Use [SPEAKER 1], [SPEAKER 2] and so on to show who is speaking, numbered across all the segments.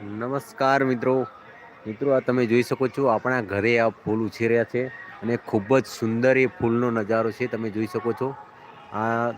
[SPEAKER 1] નમસ્કાર મિત્રો. મિત્રો, આ તમે જોઈ શકો છો, આપણા ઘરે આ ફૂલ ઉછેર્યા છે અને ખૂબ જ સુંદર એ ફૂલનો નજારો છે, તમે જોઈ શકો છો. આ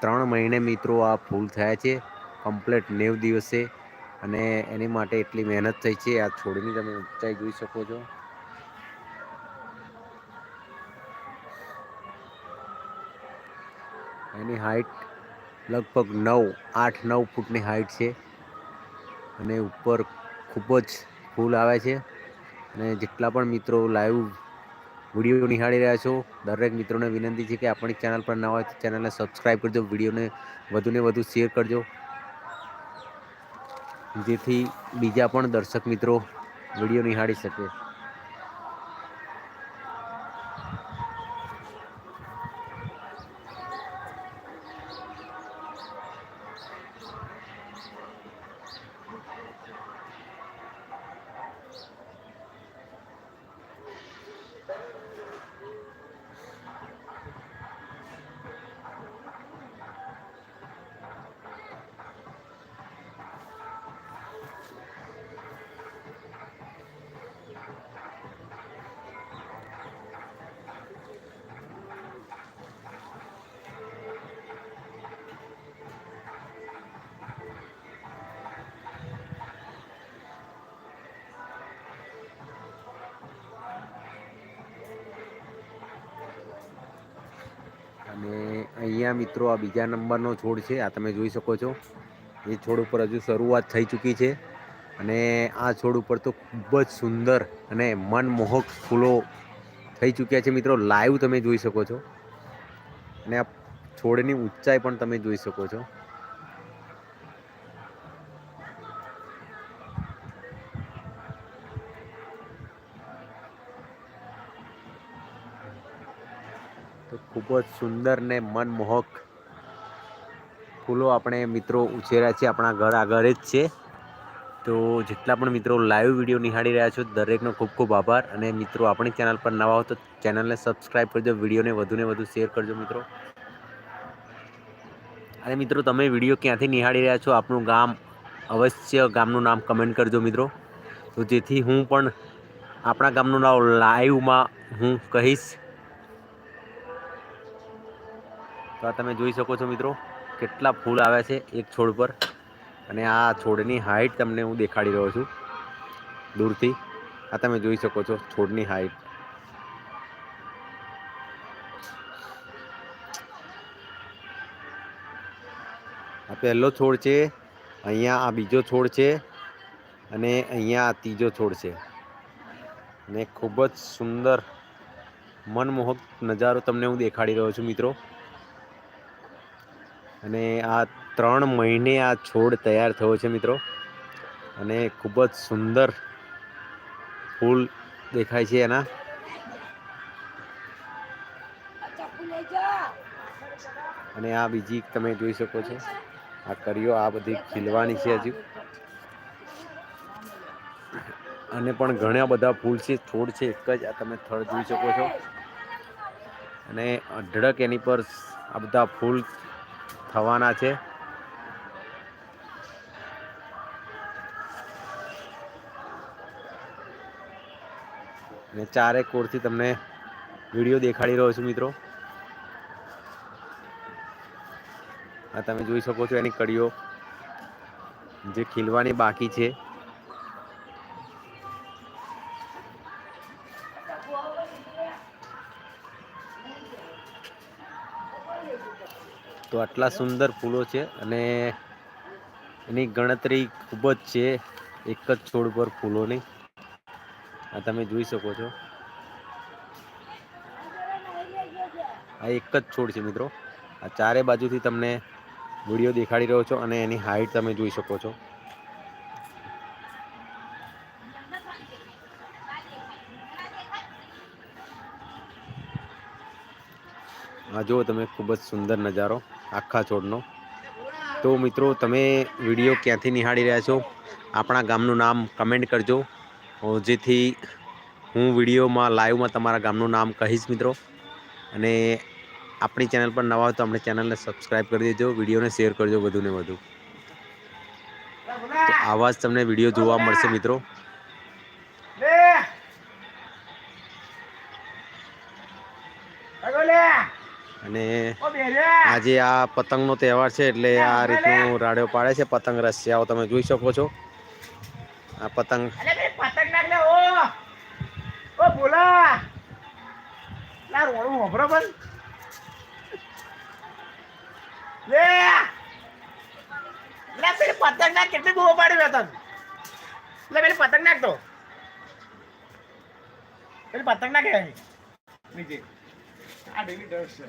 [SPEAKER 1] ત્રણ મહિને મિત્રો આ ફૂલ થયા છે, કમ્પ્લેટ નેવ દિવસે અને એની માટે એટલી મહેનત થઈ છે, આ છોડની તમે ઊંચાઈ જોઈ શકો છો. એની હાઈટ લગભગ નવ, આઠ, નવ ફૂટની હાઈટ છે. અને ઉપર ખૂબ જ ફૂલ આવે છે. અને જેટલા પણ મિત્રો લાઈવ વીડિયો નિહાળી રહ્યા છો, દરેક મિત્રોને વિનંતી છે કે આપણી ચેનલ પર ના હોય ચેનલને સબસ્ક્રાઈબ કરજો, વિડીયોને વધુને વધુ શેર કરજો. જેથી બીજા પણ દર્શક મિત્રો વીડિયો નિહાળી શકે. અહીંયા મિત્રો, આ બીજા નંબરનો છોડ છે, આ તમે જોઈ શકો છો. એ છોડ ઉપર હજુ શરૂઆત થઈ ચૂકી છે અને આ છોડ ઉપર તો ખૂબ જ સુંદર અને મનમોહક ફૂલો થઈ ચૂક્યા છે મિત્રો. લાઈવ તમે જોઈ શકો છો અને આ છોડની ઊંચાઈ પણ તમે જોઈ શકો છો. ખૂબ જ સુંદર ને મનમોહક ફૂલો આપણે મિત્રો ઉછેર્યા છે આપણા ઘર આગળ જ છે. તો જેટલા પણ મિત્રો લાઈવ વીડિયો નિહાળી રહ્યા છો, દરેકનો ખૂબ ખૂબ આભાર. અને મિત્રો, આપણી ચેનલ પર નવા હો તો ચેનલને સબસ્ક્રાઈબ કરજો વિડીયોને વધુને વધુ શેર કરજો મિત્રો. અને મિત્રો, તમે વીડિયો ક્યાંથી નિહાળી રહ્યા છો, આપનું ગામ અવશ્ય ગામનું નામ કમેન્ટ કરજો મિત્રો. તો જેથી હું પણ આપણા ગામનું નામ લાઈવમાં હું કહીશ. તો આ તમે જોઈ શકો છો મિત્રો, કેટલા ફૂલ આવે છે એક છોડ પર. અને આ છોડની હાઈટ તમને હું દેખાડી રહ્યો છું, દૂરથી. આ તમે જોઈ શકો છો છોડની હાઈટ. આ પહેલો છોડ છે, અહીંયા આ બીજો છોડ છે, અને અહીંયા આ ત્રીજો છોડ છે. અને ખૂબ જ સુંદર મનમોહક નજારો તમને હું દેખાડી રહ્યો છું મિત્રો. અને આ ત્રણ મહિને આ છોડ તૈયાર થયો છે મિત્રો. અને ખૂબ જ સુંદર ફૂલ દેખાય છે એના. અને આ બીજી તમે જોઈ શકો છો. આ કરીઓ આ બધી ખીલવાની છે હજુ. અને પણ ઘણા બધા ફૂલ છે. છોડ છે એક જ. આ તમે થડ જોઈ શકો છો. અને અઢળક એની પર આ બધા ફૂલ થવાના છે. અને ચારે કોરથી તમને વીડિયો દેખાડી રહ્યો છું મિત્રો. આ તમે જોઈ શકો છો એની કડીઓ જે ખીલવાની બાકી છે. તો આટલા સુંદર ફૂલો છે અને એની ગણતરી ખૂબ જ છે. એક જ છોડ પર ફૂલોની. આ તમે જોઈ શકો છો. આ એક જ છોડ છે મિત્રો. આ ચારે બાજુથી તમને વીડિયો દેખાડી રહ્યો છો અને એની હાઈટ તમે જોઈ શકો છો. આ જુઓ તમે, ખૂબ જ સુંદર નજારો, આખા છોડનો. તો મિત્રો, તમે વીડિયો ક્યાંથી નિહાળી રહ્યા છો? આપણા ગામનું નામ કમેન્ટ કરજો. જેથી હું વિડીયોમાં, લાઈવમાં તમારા ગામનું નામ કહીશ મિત્રો. અને આપણી ચેનલ પર નવા હોય તો આપણે ચેનલને સબસ્ક્રાઈબ કરી દેજો, વિડીયોને શેર કરજો વધુને વધુ. તો આવા જ તમને વીડિયો જોવા મળશે મિત્રો.
[SPEAKER 2] લે!
[SPEAKER 1] અને આજે આ પતંગનો તહેવાર છે એટલે આ રીતનું રાડ્યો પાડે છે પતંગ રસિયાઓ તમે જોઈ શકો છો. આ પતંગ
[SPEAKER 2] પતંગ પતંગ કેટલી બહુ પાડી વેતન એટલે પેલી પતંગ નાખ તો. પેલી પતંગ નાખે નીચે. આ ડેલી ડર છે.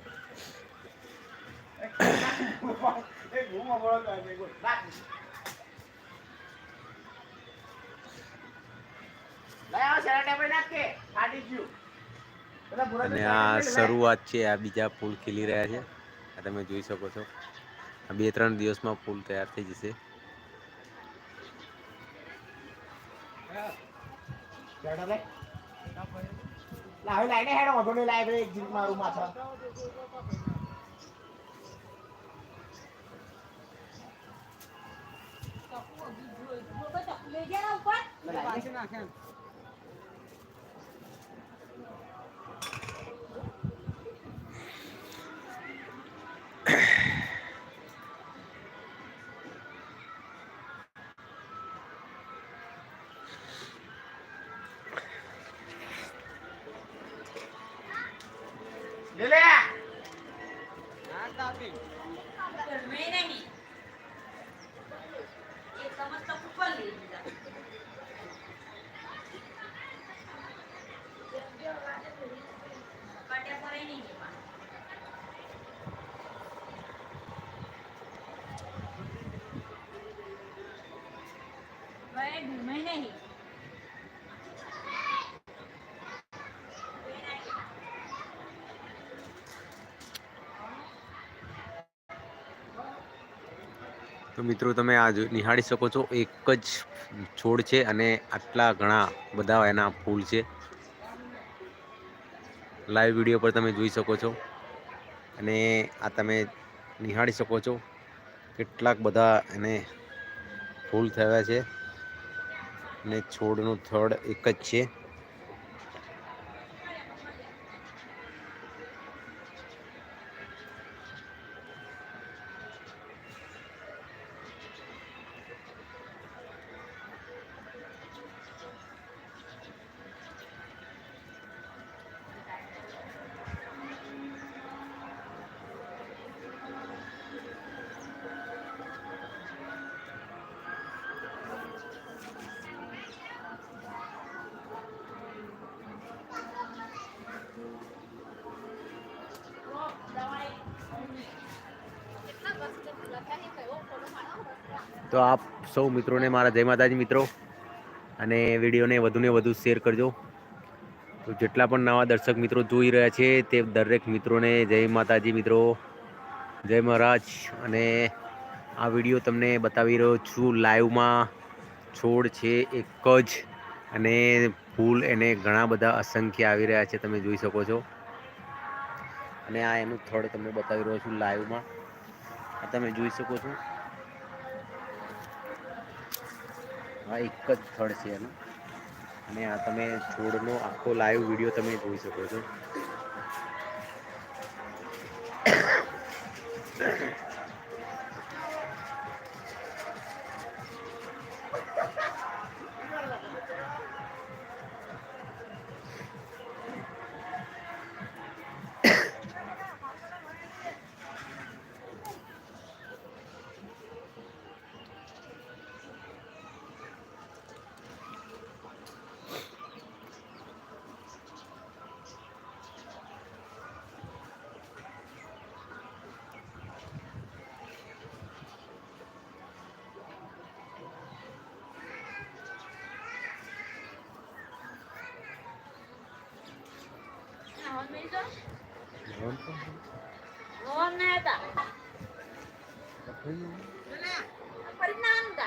[SPEAKER 1] અને આ શરૂઆત છે, આ બીજા ફૂલ ખીલી રહ્યા છે. આ તમે જોઈ શકો છો. આ બે ત્રણ દિવસમાં ફૂલ તૈયાર થઈ જશે.
[SPEAKER 2] સેરા લે લા હવે લાઈને હેડો ઓઢો ને જીત મારું એક જીત મારું માથા લે લાઈને. લે
[SPEAKER 1] તો મિત્રો, તમે આ નિહાળી શકો છો. એક જ છોડ છે અને આટલા ઘણા બધા એના ફૂલ છે. લાઈવ વીડિયો પર તમે જોઈ શકો છો. અને આ તમે નિહાળી શકો છો. કેટલાક બધા એને ફૂલ થયા છે. અને છોડનું થડ એક જ છે. તો આપ સૌ મિત્રોને મારા જય માતાજી મિત્રો. અને વિડીયોને વધુને વધુ શેર કરજો. તો જેટલા પણ નવા દર્શક મિત્રો જોઈ રહ્યા છે, તે દરેક મિત્રોને જય માતાજી મિત્રો. જય મહારાજ. અને આ વીડિયો તમને બતાવી રહ્યો છું, લાઈવમાં છોડ છે એક જ. અને ફૂલ એને ઘણા બધા અસંખ્ય આવી રહ્યા છે, તમે જોઈ શકો છો. અને આ એનું થડ તમને બતાવી રહ્યો છું લાઈવમાં. આ તમે જોઈ શકો છો. આ એક જ સ્થળ છે એનું. અને આ તમે છોડનો આખો લાઈવ વીડિયો તમે જોઈ શકો છો. Nanda. Fernanda.